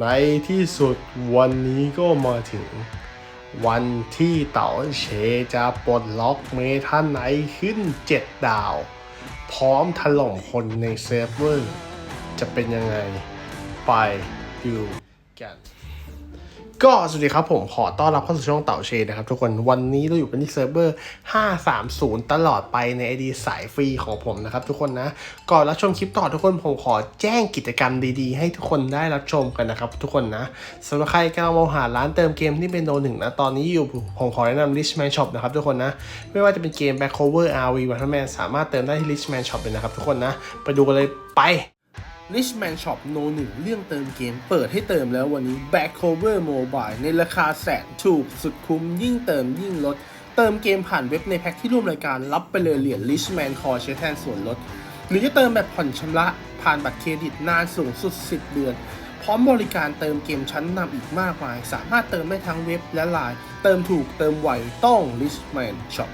ในที่สุดวันนี้ก็มาถึง วันที่เต๋าเชจะปลดล็อกเมทันไนขึ้น 7 ดาว พร้อมถล่มคนในเซิร์ฟเวอร์ จะเป็นยังไง ไปดูกัน ก็สวัสดีครับผมขอต้อนรับเข้าสู่ช่องเต่าเชนนะครับทุกคนวันนี้เราอยู่กันที่เซิร์ฟเวอร์ 530 ตลอดไปใน ID สายฟรีของผมนะครับทุกคนนะก่อนรับชมคลิปต่อทุกคนผมขอแจ้งกิจกรรมดีๆ ให้ทุกคนได้รับชมกันนะครับทุกคนนะสำหรับใครกำลังมองหาร้านเติมเกมที่เป็นโนหนึ่งนะตอนนี้อยู่ผมขอแนะนำ Richman Shop นะครับทุกคนนะไม่ว่าจะเป็นเกม Back Cover RV Waterman สามารถเติมได้ที่ Richman Shop เลยนะครับทุกคนนะไปดูกันเลยไป Richman Shop No 1 เรื่องเติมเกม เปิดให้เติมแล้ววันนี้ Back Cover Mobile ในราคาแสนถูกสุดคุ้มยิ่งเติมยิ่งลด เติมเกมผ่านเว็บในแพ็คที่ร่วมรายการรับไปเลยเหรียญ Richman Core ใช้แทนส่วนลด หรือจะเติมแบบผ่อนชำระ ผ่านบัตรเครดิตนานสูงสุด 10 เดือน พร้อมบริการเติมเกมชั้นนำอีกมากมาย สามารถเติมได้ทั้งเว็บและไลน์เติมถูกเติมไวต้อง Richman Shop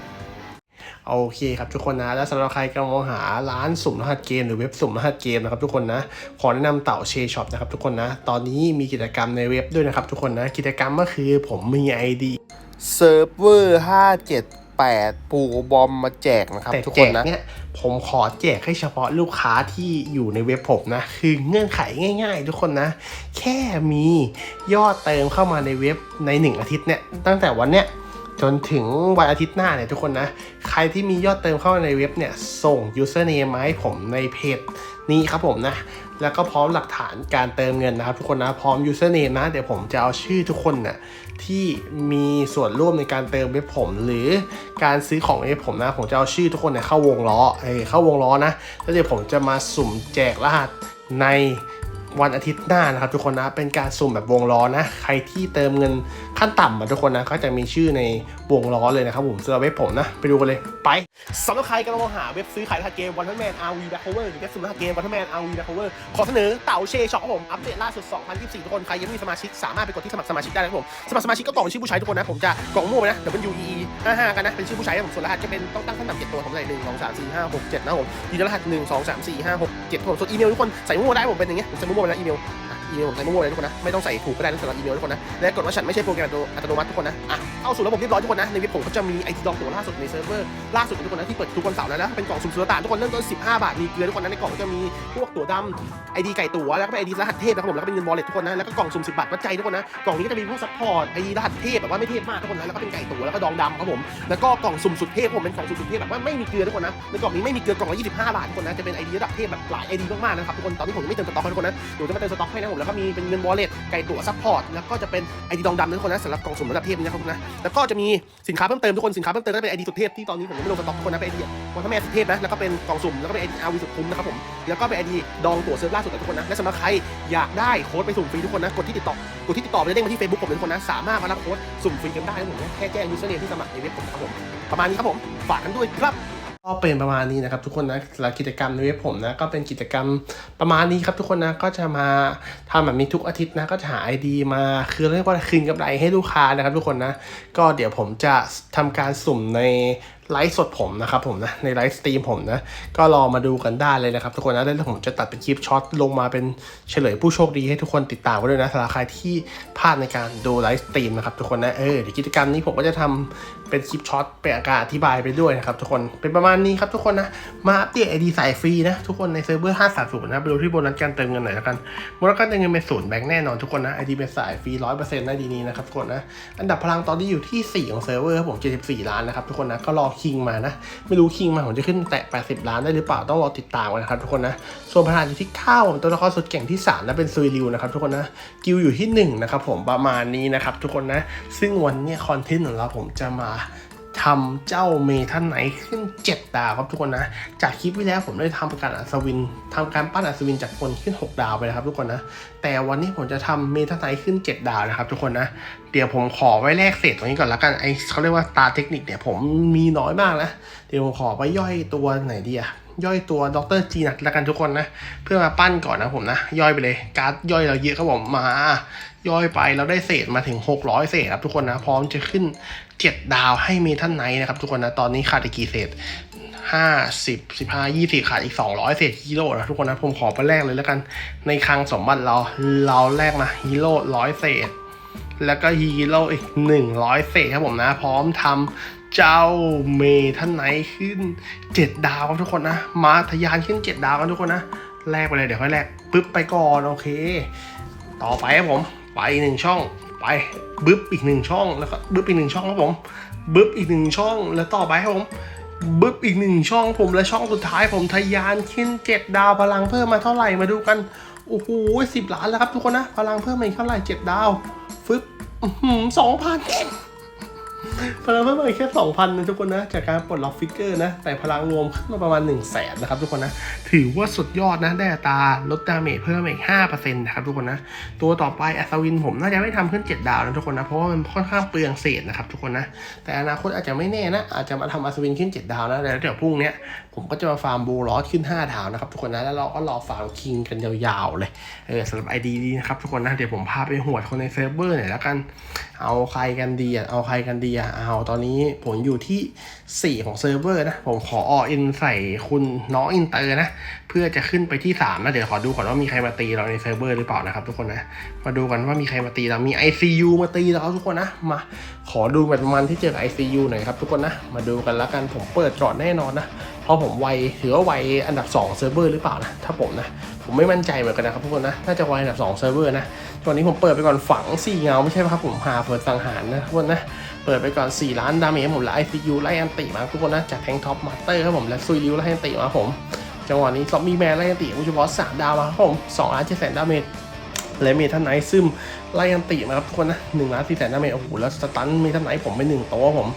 โอเคครับทุกคนนะ และสำหรับใครกำลังมองหาร้านสุ่มรหัสเกมหรือเว็บสุ่มรหัสเกมนะครับทุกคนนะ ขอแนะนำเต่าเชช็อปนะครับทุกคนนะ ตอนนี้มีกิจกรรมในเว็บด้วยนะครับทุกคนนะ กิจกรรมก็คือผมมี ID เซิร์ฟเวอร์578ปูบอมมาแจกนะครับทุกคนนะเนี่ยผมขอแจกให้เฉพาะลูกค้าที่อยู่ในเว็บผมนะ คือเงื่อนไขง่าย ๆ ทุกคนนะ แค่มียอดเติมเข้ามาในเว็บใน 1 อาทิตย์เนี่ยตั้งแต่วันเนี้ย จนถึงวันอาทิตย์หน้าเนี่ยทุกคนนะ ใครที่มียอดเติมเข้ามาในเว็บเนี่ย ส่ง username มาให้ผมในเพจนี้ครับผมนะ แล้วก็พร้อมหลักฐานการเติมเงินนะครับทุกคนนะ พร้อม username นะ เดี๋ยวผมจะเอาชื่อทุกคนน่ะที่มีส่วนร่วมในการเติมเว็บผม หรือการซื้อของเว็บผมนะ ผมจะเอาชื่อทุกคนเนี่ยเข้าวงล้อเออเข้าวงล้อนะ แล้วเดี๋ยวผมจะมาสุ่มแจกรหัสใน วันอาทิตย์หน้านะครับทุกคนนะเป็นการสุ่มแบบวงล้อนะ ใครที่เติมเงินขั้นต่ำมาทุกคนนะก็จะมีชื่อในวงล้อเลยนะครับผมสำหรับเว็บผมนะ ไปดูกันเลยไปสำหรับใครกำลังมองหาเว็บซื้อขายรหัสเกมวันทันแมนอาร์วีแบ็คโคเวอร์หรือเว็บสุ่มรหัสเกมวันทันแมนอาร์วีแบ็คโคเวอร์ขอเสนอเต่าเชช็อปผมอัปเดตล่าสุด 2024 ทุกคนใครยังไม่มีสมาชิกสามารถไปกดที่สมัครสมาชิกได้นะครับผมสมัครสมาชิกก็กรอกชื่อผู้ใช้ทุกคนนะผมจะกรอกมั่วไปนะ W E E 55กันนะเป็นชื่อผู้ใช้ผมส่วนรหัสจะเป็นต้องตั้งขั้นต่ำเจ็ดตัวผมใส่หนึ่งสองสามสี่ห้าหกเจ็ดนะผมยืนรหัสหนึ่งสองสามสี่ห้าหกเจ็ดผมส่วนอีเมลทุกคนใส่มั่วได้ผมเป็นอย่างเงี้ยผมใส่มั่วแล้วอีเมล อีเมลผมใส่มั่วเลยทุกคนนะ ไม่ต้องใส่ถูกก็ได้นะสำหรับอีเมลทุกคนนะ และกดว่าฉันไม่ใช่โปรแกรมอัตโนมัติทุกคนนะ อะ เข้าสู่ระบบเรียบร้อยทุกคนนะ ในเว็บผมก็จะมีไอทีดองตัวล่าสุดในเซิร์ฟเวอร์ล่าสุดทุกคนนะที่เปิดทุกวันเสาร์แล้วนะ เป็นกล่องสุ่มสุลต่านทุกคนเริ่มต้น 15 บาท มีเกลือทุกคนนะ ในกล่องก็จะมีพวกตั๋วดำไอดีไก่ตั๋วแล้วก็เป็นไอดีรหัสเทพนะครับผมแล้วก็เป็นเงินวอลเลตทุกคนนะ แล้วก็กล่องสุ่ม10บาทวัดใจทุกคนนะ กล่องนี้ก็จะมีพวกซัพพอร์ตไอดีรหัสเทพแบบว่าไม่เทพมากทุกคนนะ แล้วก็เป็นไก่ตั๋วแล้วก็ดองดำครับผม แล้วก็กล่องสุ่มสุดเทพผมเป็นกล่องสุ่มสุดเทพแบบว่าไม่มีเกลือทุกคนนะ ในกล่องนี้ไม่มีเกลือกล่องละ25 บาททุกคนนะ จะเป็นไอดีระดับเทพแบบหลายไอดีมากๆนะครับทุกคน ตอนนี้ผมยังไม่เติมสต็อกให้ทุกคนนะเดี๋ยวจะมาเติมสต็อกให้นะผมแล้วก็มีเป็นเงินวอลเล็ตไก่ตั๋วซัพพอร์ตแล้วก็จะเป็นไอดีดองดำนะทุกคนนะสำหรับกล่องสุ่มระดับเทพนี้นะครับทุกคนนะแล้วก็จะมีสินค้าเพิ่มเติมทุกคนสินค้าเพิ่มเติมก็เป็นไอดีสุดเทพที่ตอนนี้ผมยังไม่ลงสต็อกทุกคนนะเป็นไอดีวันพระแม่สุดเทพนะแล้วก็เป็นกล่องสุ่มแล้วก็เป็นไอดีอาวีสุดคุ้มนะครับผมแล้วก็เป็นไอดีดองตั๋วเซิร์ฟล่าสุดนะทุกคนนะและสำหรับใครอยากได้โค้ดไปสุ่มฟรีทุกคนนะกดที่ติดต่อกดที่ติดต่อไปเด้งมาที่ Facebook ผมเลยทุกคนนะสามารถมารับโค้ดสุ่มฟรีกันได้นะผมนะแค่แจ้ง username ที่สมัครในเว็บผมครับผมประมาณนี้ครับผมฝากกันด้วยครับ ก็เป็นประมาณนี้นะครับทุกคนนะสำหรับกิจกรรมในเว็บผมนะก็เป็นกิจกรรมประมาณนี้ครับทุกคนนะก็จะมาทำแบบนี้ทุกอาทิตย์นะก็จะหา ID มาคือเรียกว่าคืนกำไรให้ลูกค้านะครับทุกคนนะก็เดี๋ยวผมจะทำการสุ่มใน ไลฟ์สดผมนะครับผมนะ ในไลฟ์สตรีมผมนะ ก็รอมาดูกันได้เลยนะครับ ทุกคนนะแล้วผมจะตัดเป็นคลิปช็อตลงมาเป็นเฉลยผู้โชคดีให้ทุกคนติดตามไว้ด้วยนะสำหรับใครที่พลาดในการดูไลฟ์สตรีมนะครับทุกคนนะเออเดี๋ยวกิจกรรมนี้ผมก็จะทำเป็นคลิปช็อตเป็นอาการอธิบายไปด้วยนะครับทุกคนเป็นประมาณนี้ครับทุกคนนะมาอัปเดตไอดีสายฟรีนะทุกคนในเซิร์ฟเวอร์530นะไปดูที่โบนัสการเติมเงินหน่อยแล้วกันโบนัสการเติมเงินเป็นศูนย์แบงค์แน่นอนทุกคนนะไอดีเป็นสายฟรีร้อยเปอร์เซ็นต์นะดีนี้นะครับทุกคนนะอันดับพลังตอนนี้อยู่ที่4ของเซิร์ฟเวอร์ครับผม74ล้านนะครับทุกคนนะก็รอคิงมานะ ไม่รู้คิงมาผมจะขึ้นแตะ 80 ล้านได้หรือเปล่าต้องรอติดตามกันนะครับทุกคนนะส่วนพลังอยู่ที่ข้าวผมตัวละครสุดเก่งที่3นะเป็นซุยริวนะครับทุกคนนะกิวอยู่ที่1นะครับผมประมาณนี้นะครับทุกคนนะซึ่งวันนี้คอนเทนต์ของเราผมจะมา ทำเจ้าเมทันไหนขึ้น 7 ดาวครับทุกคนนะ จากคลิปที่แล้วผมได้ทำการอัศวินทำการปั้นอัศวินจากคนขึ้น 6 ดาวไปนะครับทุกคนนะ แต่วันนี้ผมจะทำเมทันไหนขึ้น 7 ดาวนะครับทุกคนนะ เดี๋ยวผมขอไว้แลกเศษตรงนี้ก่อนละกันไอเขาเรียกว่าตาเทคนิคเนี่ยผมมีน้อยมากนะ เดี๋ยวผมขอไปย่อยตัวไหนดีอะ ย่อยตัวดรจีนักและกันทุกคนนะ เพื่อมาปั้นก่อนนะผมนะ ย่อยไปเลยการ์ดย่อยเราเยอะครับผมมา ย่อยไปเราได้เศษมาถึง 600 เศษครับทุกคนนะ พร้อมจะขึ้น 7 ดาวให้เมทันไนท์นะครับทุกคนนะ ตอนนี้ขาดอีกกี่เศษห้าสิบสิบห้ายี่สิบขาดอีกสองร้อยเศษฮีโร่นะทุกคนนะผมขอไปแลกเลยแล้วกัน ในคลังสมบัติเราเราแลกมาฮีโร่ร้อยเศษ แล้วก็ฮีโร่อีกหนึ่งร้อยเศษครับผมนะ พร้อมทำ เจ้าเมทันไนขึ้นเจ็ดดาวครับทุกคนนะ มาทะยานขึ้นเจ็ดดาวกันทุกคนนะ แลกไปเลยเดี๋ยวค่อยแลกปึ๊บไปก่อนโอเค ต่อไปครับผม ไปหนึ่งช่อง ไปบึ๊บอีกหนึ่งช่อง แล้วก็บึ๊บอีกหนึ่งช่องครับผม บึ๊บอีกหนึ่งช่อง แล้วต่อไปครับผมบึ๊บอีกหนึ่งช่องผมและช่องสุดท้ายผมทะยานขึ้นเจ็ดดาวพลังเพิ่มมาเท่าไหร่มาดูกัน โอ้โหสิบล้านแล้วครับทุกคนนะ พลังเพิ่มมาอีกเท่าไหร่เจ็ดดาวฟึบสองพัน พลังเพิ่มมาแค่สองพันนะทุกคนนะ จากการปลดล็อกฟิกเกอร์นะ แต่พลังรวมขึ้นมาประมาณ1นึ่งแสนนะครับทุกคนนะ ถือว่าสุดยอดนะ ได้อตาลดดาเมจเพิ่มมาอีกห้าเปอร์เซ็นต์นะครับทุกคนนะ ตัวต่อไปแอสวินผมน่าจะไม่ทำขึ้น7ดาวนะทุกคนนะ เพราะว่ามันค่อนข้างเปลืองเศษนะครับทุกคนนะ แต่อนาคตอาจจะไม่แน่นะ อาจจะมาทำแอสวินขึ้น7ดาวนะแล้วเดี๋ยวพรุ่งเนี้ย ผมก็จะมาฟาร์มบูลอสขึ้น5ดาวนะครับทุกคนนะ แล้วเราก็รอฟาร์มคิงกันยาวๆเลย เออสำหรับไอดีนี้นะครับทุกคนนะ เดี๋ยวผมพาไปหวดคนในเซิร์ฟเวอร์หน่อยแล้วกัน เอาใครกันดีอะ เอาใครกันดีอะ เอาตอนนี้ผมอยู่ที่ 4 ของเซิร์ฟเวอร์นะ ผมขอออินใส่คุณน้องอินเตอร์นะ เพื่อจะขึ้นไปที่ 3 นะ เดี๋ยวขอดูก่อนว่ามีใครมาตีเราในเซิร์ฟเวอร์หรือเปล่านะครับทุกคนนะ มาดูกันว่ามีใครมาตีเรา มี ICU มาตีเราทุกคนนะ มา ขอดูแบบมันที่เจอ ICU หน่อยครับทุกคนนะ มาดูกันแล้วกัน ผมเปิดก่อนแน่นอนนะ เพราะผมไวถือว่าไวอันดับ2เซิร์ฟเวอร์หรือเปล่านะ ถ้าผมนะ ผมไม่มั่นใจเหมือนกันนะครับทุกคนนะ น่าจะไวอันดับ2เซิร์ฟเวอร์นะ ตอนนี้ผมเปิดไปก่อนฝัง 4 เงาไม่ใช่ครับผมหาเปิดสังหารนะทุกคนนะ เปิดไปก่อน 4 ล้านดาเมจผมและ ICU ไล่อันติมาทุกคนนะ จากแทงท็อปมาสเตอร์ครับผมและซุยริวไล่อันติมาผม จังหวะนี้ซอมบี้แมนไล่อันติอุยเฉพาะ3ดาวมาครับผม2ล้าน7แสนดาเมจและเมทันไนท์ซึมไล่อันติมาครับทุกคนนะหนึ่งล้านสี่แสนดาเมจโอ้โหแล้วสตันเมทันไนท์ผมไปหนึ่งตัวผม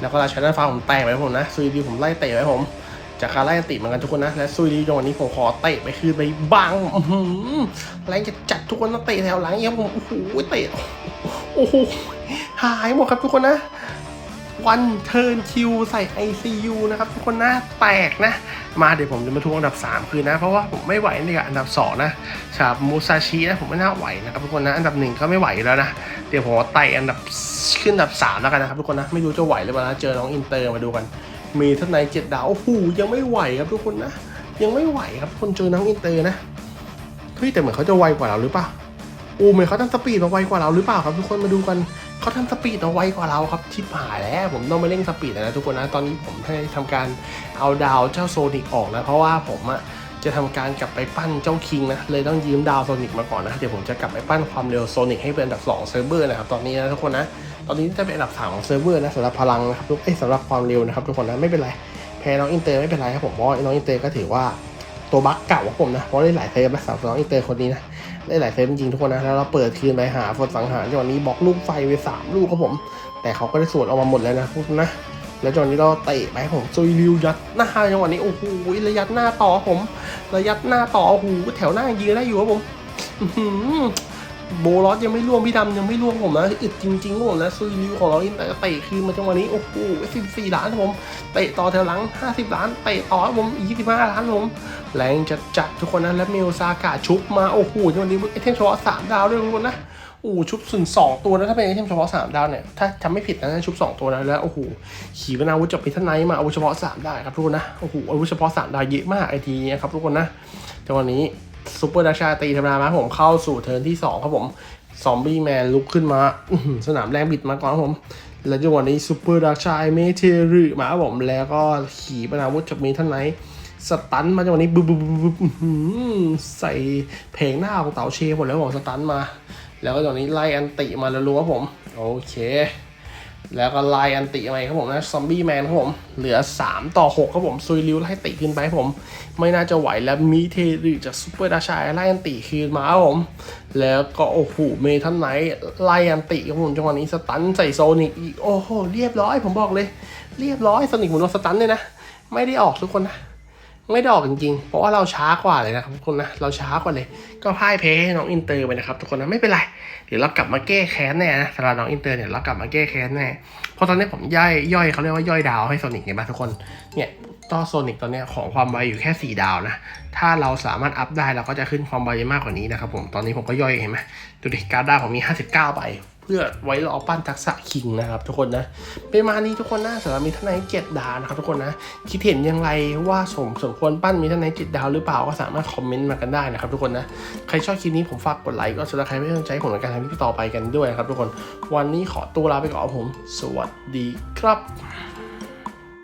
แล้วก็ราชาด้านฟ้าผมแตกไปผมนะซุยดีผมไล่เตะไว้ผม จากการไล่อันติเหมือนกันทุกคนนะ และซุยดีจังวะนี้ผมขอเตะไปคืนไปบังแรงจะจัดทุกคนนะเตะแถวหลังเอี้ยผมโอ้โหเตะโอ้โหหายหมดครับทุกคนนะวันเทิร์นคิวใส่ ICU นะครับ ทุกคนนะแตกนะ มาเดี๋ยวผมจะมาทวงอันดับ 3 คืนนะ เพราะว่าผมไม่ไหวในกับอันดับ 2 นะชาบมูซาชินะผมไม่น่าไหวนะครับทุกคนนะ อันดับ 1 ก็ไม่ไหวแล้วนะ เดี๋ยวผมไต่อันดับขึ้นอันดับ 3 แล้วกันนะครับทุกคนนะ ไม่รู้จะไหวหรือเปล่านะเจอน้องอินเตอร์มาดูกัน มีท่านในเจ็ดดาว โอ้โห ยังไม่ไหวครับทุกคนนะ ยังไม่ไหวครับคนเจอน้องอินเตอร์นะเฮ้ยแต่เหมือนเขาจะไวกว่าเราหรือเปล่าโอ้เหมือนเขาทำสปีดมาไวกว่าเราหรือเปล่าครับทุกคนมาดูกันเขาทำสปีดมาไวกว่าเราครับชิบหายแล้ว ผมต้องไปเร่งสปีดนะทุกคนนะตอนนี้ผมให้ทำการเอาดาวเจ้าโซนิกออกนะเพราะว่าผมอะ จะทำการกลับไปปั้นเจ้าคิงนะ เลยต้องยืมดาวโซนิกมาก่อนนะ เดี๋ยวผมจะกลับไปปั้นความเร็วโซนิกให้เป็นอันดับ2เซิร์ฟเวอร์นะครับ ตอนนี้นะทุกคนนะ ตอนนี้จะเป็นอันดับสามของเซิร์ฟเวอร์นะสำหรับพลังนะครับทุกเอ้สำหรับความเร็วนะครับทุกคนนะไม่เป็นไร แพ้น้องอินเตอร์ไม่เป็นไรครับผมเพราะน้องอินเตอร์ก็ถือว่าตัวบั๊กเก่าของผมนะเพราะได้หลายเซฟนะสำหรับน้องอินเตอร์คนนี้นะได้หลายเซฟจริงทุกคนนะแล้วเราเปิดคืนไปหาฝนสังหารจังหวะนี้บล็อกลูกไฟไปสามลูกครับผม แต่เขาก็ได้สวนออกมาหมดแล้วนะทุกคนนะ แล้วจังหวะนี้เราเตะไปผมซุยริวยัดหน้าจังหวะนี้โอ้โหระยัดหน้าต่อผม ระยัดหน้าต่อโอ้โหแถวหน้ายืนได้อยู่ครับผมโบลอสยังไม่ล่วงพี่ดำยังไม่ล่วงผมนะอึดจริงๆผมนะซุยริวของเราอินเตอร์เตะคืนมาจังหวะนี้โอ้โหสิบสี่ล้านผมเตะต่อแถวหลังห้าสิบล้านเตะต่อผมยี่สิบห้าล้านผมแรงจัดจัดๆทุกคนนะและเมลซากะชุบมาโอ้โหจังหวะนี้ไอเทมเฉพาะสามดาวด้วยทุกคนนะ โอ้โหชุบสุนสองตัวนะถ้าเป็นไอเทมเฉพาะสามดาวเนี่ยถ้าจำไม่ผิดนะชุบสองตัวนะแล้วโอ้โหขี่เป็นาวุธจากพิทไนท์มาอาวุธเฉพาะสามได้ครับทุกคนนะโอ้โหอาวุธเฉพาะสามดาวเยอะมากไอทีนี้ครับทุกคนนะจังหวะนี้ซูเปอร์ดาชาตีธรรมดามาผมเข้าสู่เทิร์นที่สองครับผมซอมบี้แมนลุกขึ้นมาสนามแรงบิดมาก่อนครับผมแล้วจังหวะนี้ซูเปอร์ดาชาเมเทรึมาครับผมแล้วก็ขี่เป็นาวุธจากมีท่านไนสตันมาจังหวะนี้บึ๊บบึ๊บบึ๊บบึ๊บอื้อหือใส่เพลงหน้าของเต๋าเชหมดแล้วผมสตันมา แล้วก็จังหวะนี้ไล่อันติมาแล้วรู้ครับผม โอเค แล้วก็ไล่อันติมาครับผมนะซอมบี้แมนครับผม เหลือ 3 ต่อ 6 ครับผม ซุยริวไล่ติขึ้นไปผม ไม่น่าจะไหวแล้วมีเทรึจากซูเปอร์ดาชายไล่อันติคืนมาครับผม แล้วก็โอ้โหเมทันไนท์ไล่อันติครับผมจังหวะนี้สตันใส่โซนิกอีกโอ้โหเรียบร้อยผมบอกเลย เรียบร้อยโซนิกหมุนโดนสตันเลยนะ ไม่ได้ออกทุกคนนะ ไม่ได้ออกจริงๆ เพราะว่าเราช้ากว่าเลยนะครับทุกคนนะ เราช้ากว่าเลย ก็พ่ายแพ้ให้น้องอินเตอร์ไปนะครับทุกคนนะไม่เป็นไร เดี๋ยวเรากลับมาแก้แค้นแน่นะสำหรับน้องอินเตอร์เนี่ยเรากลับมาแก้แค้นแน่ เพราะตอนนี้ผมย่อยย่อยเขาเรียกว่าย่อยดาวให้โซนิกเห็นไหมทุกคน เนี่ยต่อโซนิกตอนนี้ของความไวอยู่แค่ 4 ดาวนะ ถ้าเราสามารถอัพได้เราก็จะขึ้นความไวมากกว่านี้นะครับผม ตอนนี้ผมก็ย่อยเห็นไหมดูดิการ์ดดาวผมมี 59ใบ เพื่อไว้รอปั้นทักษะคิงนะครับ ทุกคนนะเป็นมานี้ทุกคนนะสำหรับมีท่านไหนเจ็ดดาวนะครับทุกคนนะคิดเห็นอยังไงว่าสมสมควรปั้นมีท่านไหนเจ็ดดาวหรือเปล่าก็สามารถคอมเมนต์มากันได้นะครับทุกคนนะใครชอบคลิปนี้ผมฝากกดไลค์ก็สำหรับใครไม่สนใจผมในการทำคลิปต่อไปกันด้วยนะครับทุกคน วันนี้ขอตัวลาไปก่อนผม สวัสดีครับ